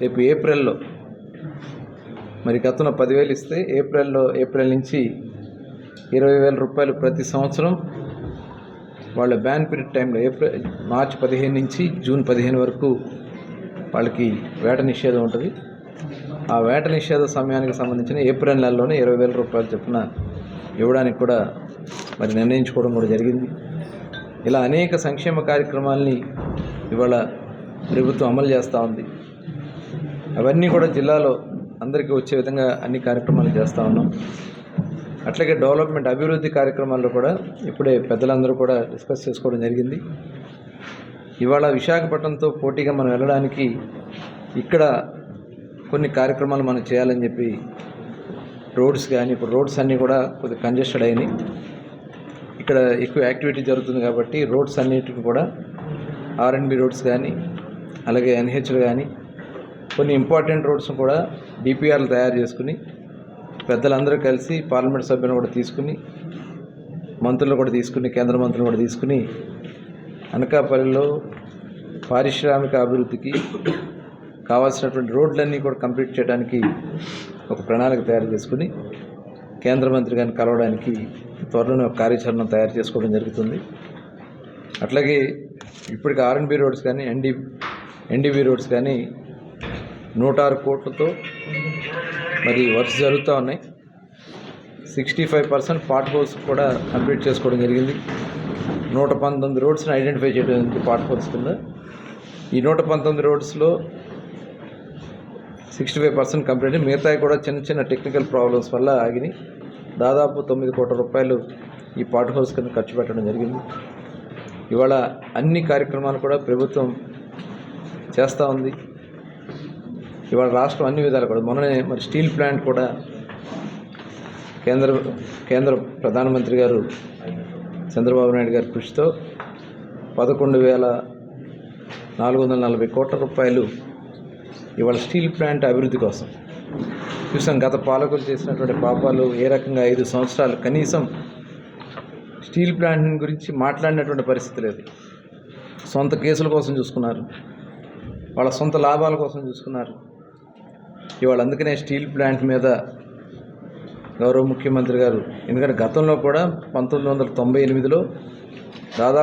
రేపు ఏప్రిల్లో మరి గతంలో పదివేలు ఇస్తే ఏప్రిల్లో ఏప్రిల్ నుంచి ఇరవై వేల రూపాయలు ప్రతి సంవత్సరం వాళ్ళ బ్యాన్ పీరియడ్ టైంలో ఏప్రిల్ మార్చి పదిహేను నుంచి జూన్ పదిహేను వరకు వాళ్ళకి వేట నిషేధం ఉంటుంది. ఆ వేట నిషేధ సమయానికి సంబంధించిన ఏప్రిల్ నెలలోనే ఇరవై వేల రూపాయలు చొప్పున ఇవ్వడానికి కూడా మరి నిర్ణయించుకోవడం కూడా జరిగింది. ఇలా అనేక సంక్షేమ కార్యక్రమాల్ని ఇవాళ ప్రభుత్వం అమలు చేస్తూ ఉంది. అవన్నీ కూడా జిల్లాలో అందరికీ వచ్చే విధంగా అన్ని కార్యక్రమాలు చేస్తూ ఉన్నాం. అట్లాగే డెవలప్మెంట్ అభివృద్ధి కార్యక్రమాల్లో కూడా ఇప్పుడే పెద్దలందరూ కూడా డిస్కస్ చేసుకోవడం జరిగింది. ఇవాళ విశాఖపట్నంతో పోటీగా మనం వెళ్ళడానికి ఇక్కడ కొన్ని కార్యక్రమాలు మనం చేయాలని చెప్పి రోడ్స్ కానీ ఇప్పుడు రోడ్స్ అన్నీ కూడా కొద్దిగా కంజెస్టెడ్ అయినాయి. ఇక్కడ ఎక్కువ యాక్టివిటీ జరుగుతుంది కాబట్టి రోడ్స్ అన్నిటిని కూడా ఆర్ఎండ్బి రోడ్స్ కానీ అలాగే ఎన్హెచ్లు కానీ కొన్ని ఇంపార్టెంట్ రోడ్స్ కూడా డిపిఆర్లు తయారు చేసుకుని పెద్దలందరూ కలిసి పార్లమెంట్ సభ్యులను కూడా తీసుకుని మంత్రులు కూడా తీసుకుని కేంద్ర మంత్రులు కూడా తీసుకుని అనకాపల్లిలో పారిశ్రామిక అభివృద్ధికి కావాల్సినటువంటి రోడ్లన్నీ కూడా కంప్లీట్ చేయడానికి ఒక ప్రణాళిక తయారు చేసుకుని కేంద్ర మంత్రి గారిని కలవడానికి త్వరలోనే ఒక కార్యాచరణ తయారు చేసుకోవడం జరుగుతుంది. అట్లాగే ఇప్పటికి ఆర్ఎన్బి రోడ్స్ కానీ ఎన్డి ఎన్డీబీ రోడ్స్ కానీ నూట ఆరు కోట్లతో మరి వర్క్స్ జరుగుతూ ఉన్నాయి. Sixty five percent pot holes కూడా కంప్లీట్ చేసుకోవడం జరిగింది. నూట పంతొమ్మిది రోడ్స్ని ఐడెంటిఫై చేయడం జరిగింది పార్ట్ హోల్స్ కింద. ఈ నూట పంతొమ్మిది రోడ్స్లో సిక్స్టీ ఫైవ్ పర్సెంట్ కంప్లీట్ మిగతాయి కూడా చిన్న చిన్న టెక్నికల్ ప్రాబ్లమ్స్ వల్ల ఆగినాయి. దాదాపు తొమ్మిది కోట్ల రూపాయలు ఈ పార్ట్ హోల్స్ కింద ఖర్చు పెట్టడం జరిగింది. ఇవాళ అన్ని కార్యక్రమాలు కూడా ప్రభుత్వం చేస్తూ ఉంది. ఇవాళ రాష్ట్రం అన్ని విధాలు కూడా. మొన్ననే మరి స్టీల్ ప్లాంట్ కూడా కేంద్ర కేంద్ర ప్రధానమంత్రి గారు చంద్రబాబు నాయుడు గారి కృషితో పదకొండు వేల నాలుగు వందల నలభై కోట్ల రూపాయలు ఇవాళ స్టీల్ ప్లాంట్ అభివృద్ధి కోసం. చూసాం గత పాలకులు చేసినటువంటి పాపాలు ఏ రకంగా ఐదు సంవత్సరాలు కనీసం స్టీల్ ప్లాంట్ గురించి మాట్లాడినటువంటి పరిస్థితి లేదు. సొంత కేసుల కోసం చూసుకున్నారు. వాళ్ళ సొంత లాభాల కోసం చూసుకున్నారు. ఇవాళ అందుకనే స్టీల్ ప్లాంట్ మీద గౌరవ ముఖ్యమంత్రి గారు ఎందుకంటే గతంలో కూడా పంతొమ్మిది వందల తొంభై ఎనిమిదిలో దాదాపు